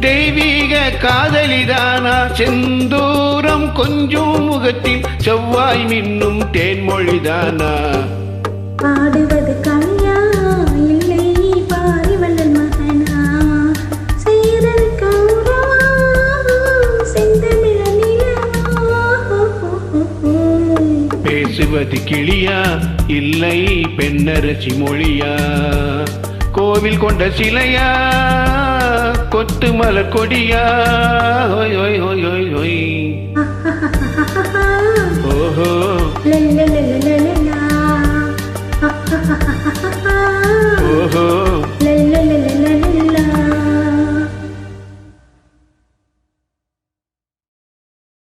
தெய்வீக காதலிதானா? செந்தூரம் கொஞ்சம் முகத்தில் செவ்வாய் மின்னும் தேன்மொழிதானா? பாடுவது கவியா இல்லை பாரிவள்ளல் மகனா? சேரன் கௌரவா செந்தமிழ நிலவா? பேசுவது கிளியா? இல்லை பெண்ணரசி மொழியா? கோவில் கொண்ட சிலையா? கொத்து மலர் கொடியா? ஒய் ஒய் ஒய் ஒய் ஒய்